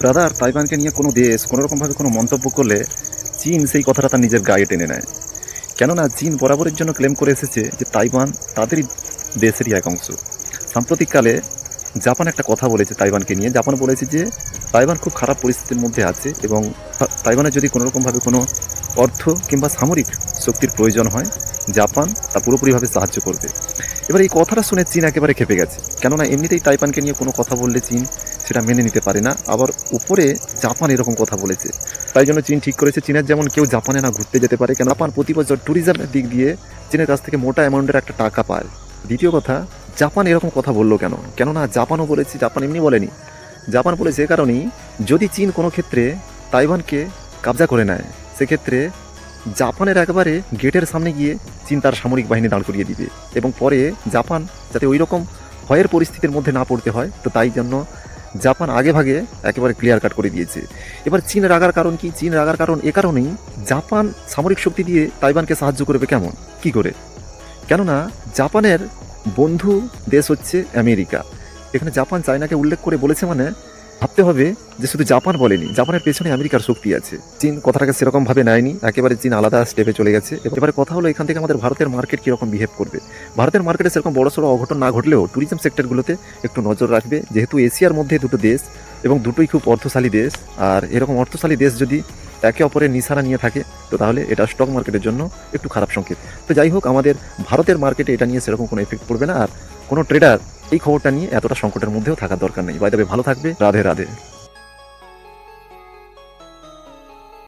Brother তাইওয়ানকে নিয়ে কোনো দেশ কোনোরকমভাবে কোনো মন্তব্য করলে চীন সেই কথাটা তার নিজের গায়ে টেনে নেয়। কেননা চীন বরাবরের জন্য ক্লেম করে এসেছে যে তাইওয়ান তাদেরই দেশেরই এক অংশ। সাম্প্রতিককালে জাপান একটা কথা বলেছে তাইওয়ানকে নিয়ে। জাপান বলেছে যে তাইওয়ান খুব খারাপ পরিস্থিতির মধ্যে আছে এবং তাইওয়ানের যদি কোনোরকমভাবে কোনো অর্থ কিংবা সামরিক শক্তির প্রয়োজন হয় জাপান তা পুরোপুরিভাবে সাহায্য করবে। এবার এই কথাটা শুনে চীন একেবারে খেপে গেছে। কেননা এমনিতেই তাইপানকে নিয়ে কোনো কথা বললে চীন সেটা মেনে নিতে পারে না। আবার উপরে জাপান এরকম কথা বলেছে। তাই জন্য চীন ঠিক করেছে। চীনের যেমন কেউ জাপানে না ঘুরতে যেতে পারে, কেন জাপান প্রতি বছর ট্যুরিজমের দিক দিয়ে চীনের কাছ থেকে মোটা অ্যামাউন্টের একটা টাকা পায়। দ্বিতীয় কথা, জাপান এরকম কথা বলল কেন? কেননা জাপানও বলেছে, জাপান এমনি বলেনি। জাপান বলেছে এ কারণেই যদি চীন কোনো ক্ষেত্রে তাইওয়ানকে কবজা করে নেয়, সেক্ষেত্রে জাপানের একবারে গেটের সামনে গিয়ে চীন তার সামরিক বাহিনী দাঁড় করিয়ে দিবে। এবং পরে জাপান যাতে ওই রকম ভয়ের পরিস্থিতির মধ্যে না পড়তে হয়, তো তাই জন্য জাপান আগে ভাগে একেবারে ক্লিয়ার কাট করে দিয়েছে। এবার চীন রাগার কারণ কি? চীন রাগার কারণ এ কারণেই জাপান সামরিক শক্তি দিয়ে তাইওয়ানকে সাহায্য করবে কেমন? কি করে? কেননা জাপানের বন্ধু দেশ হচ্ছে আমেরিকা। এখানে জাপান চায়নাকে উল্লেখ করে বলেছে মানে ভাবতে হবে যে শুধু জাপান বলেনি, জাপানের পেছনে আমেরিকার শক্তি আছে। চীন কথাটাকে সেরকম ভাবে নেয়নি, একেবারে চীন আলাদা স্টেপে চলে গেছে। এবারে কথা হলো এখান থেকে আমাদের ভারতের মার্কেট কীরকম বিহেভ করবে। ভারতের মার্কেটে সেরকম বড় সড়ো অঘটন না ঘটলেও ট্যুরিজম সেক্টরগুলোতে একটু নজর রাখবে, যেহেতু এশিয়ার মধ্যে দুটো দেশ এবং দুটোই খুব অর্থশালী দেশ। আর এরকম অর্থশালী দেশ যদি একে অপরের নিশানা নিয়ে থাকে, তো তাহলে এটা স্টক মার্কেটের জন্য একটু খারাপ সংকেত। তো যাই হোক, আমাদের ভারতের মার্কেটে এটা নিয়ে সেরকম কোনো এফেক্ট পড়বে না। আর কোনো ট্রেডার এই খবরটা নিয়ে এতটা সংকটের মধ্যেও থাকার দরকার নেই। বাইদাবে ভালো থাকবে। রাধে রাধে।